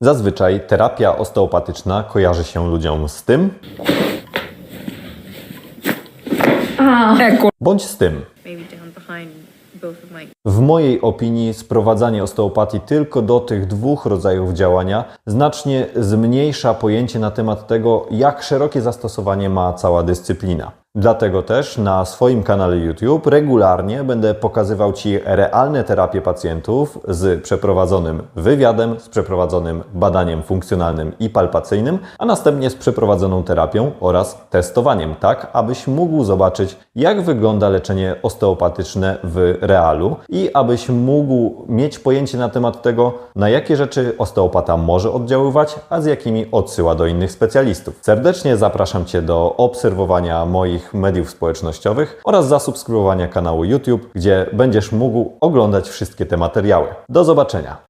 Zazwyczaj terapia osteopatyczna kojarzy się ludziom z tym Ecco, bądź z tym. maybe down behind W mojej opinii sprowadzanie osteopatii tylko do tych dwóch rodzajów działania znacznie zmniejsza pojęcie na temat tego, jak szerokie zastosowanie ma cała dyscyplina. Dlatego też na swoim kanale YouTube regularnie będę pokazywał Ci realne terapie pacjentów z przeprowadzonym wywiadem, z przeprowadzonym badaniem funkcjonalnym i palpacyjnym, a następnie z przeprowadzoną terapią oraz testowaniem, tak abyś mógł zobaczyć, jak wygląda leczenie osteopatyczne w realu i abyś mógł mieć pojęcie na temat tego, na jakie rzeczy osteopata może oddziaływać, a z jakimi odsyła do innych specjalistów. Serdecznie zapraszam Cię do obserwowania moich mediów społecznościowych oraz zasubskrybowania kanału YouTube, gdzie będziesz mógł oglądać wszystkie te materiały. Do zobaczenia!